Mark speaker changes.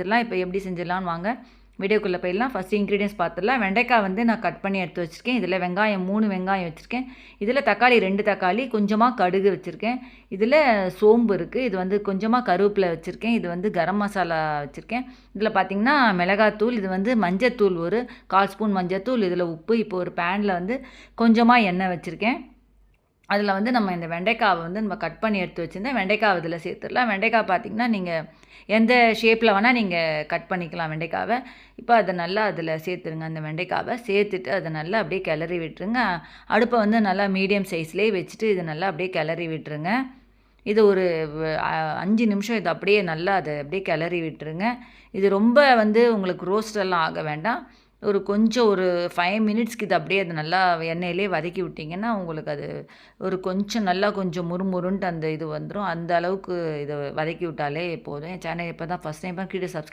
Speaker 1: செஞ்சிடலாம். இப்போ எப்படி செஞ்சிடலான்னு வாங்க. வீடியோக்குள்ளே போயிடலாம். ஃபஸ்ட்டு இன்க்ரீடியன்ஸ் பார்த்துடலாம் வெண்டைக்காய் வந்து நான் கட் பண்ணி எடுத்து வச்சுருக்கேன். இதில் வெங்காயம் மூணு வெங்காயம் வச்சுருக்கேன். இதில் தக்காளி ரெண்டு தக்காளி கொஞ்சமாக கடுகு வச்சுருக்கேன். இதில் சோம்பு இருக்குது இது வந்து கொஞ்சமாக கருவேப்பிலை வச்சுருக்கேன். இது வந்து கரம் மசாலா வச்சுருக்கேன். இதில் பார்த்திங்கன்னா மிளகாத்தூள் இது வந்து மஞ்சத்தூள் ஒரு கால் ஸ்பூன் மஞ்சத்தூள் இதில் உப்பு. இப்போ ஒரு பேனில் வந்து கொஞ்சமாக எண்ணெய் வச்சுருக்கேன். அதில் வந்து நம்ம இந்த வெண்டைக்காவை வந்து நம்ம கட் பண்ணி எடுத்து வச்சுருந்தேன் வெண்டைக்காய் இதில் சேர்த்துடலாம். வெண்டைக்காய் பார்த்திங்கன்னா நீங்கள் எந்த ஷேப்பில் வேணால் நீங்கள் கட் பண்ணிக்கலாம் வெண்டைக்காவை. இப்போ அதை நல்லா அதில் சேர்த்துருங்க. அந்த வெண்டைக்காவை சேர்த்துட்டு அதை நல்லா அப்படியே கிளறி விட்டுருங்க. அடுப்பை வந்து நல்லா மீடியம் சைஸ்லேயே வச்சுட்டு இதை நல்லா அப்படியே கிளறி விட்டுருங்க. இது ஒரு அஞ்சு நிமிஷம் இது அப்படியே நல்லா அதை அப்படியே கிளறி விட்டுருங்க. இது ரொம்ப வந்து உங்களுக்கு ரோஸ்டெல்லாம் ஆக வேண்டாம். ஒரு கொஞ்சம் ஒரு ஃபைவ் மினிட்ஸ்க்கு இது அப்படியே அது நல்லா எண்ணெயிலே வதக்கி விட்டிங்கன்னா உங்களுக்கு அது ஒரு கொஞ்சம் நல்லா கொஞ்சம் முறுமுறுன்ட்டு அந்த இது வந்துடும் அந்த அளவுக்கு இதை வதக்கி விட்டாலே போதும். என் சேனல் இப்போ தான் ஃபஸ்ட் டைம் கீழே சப்ஸ்கிரைப்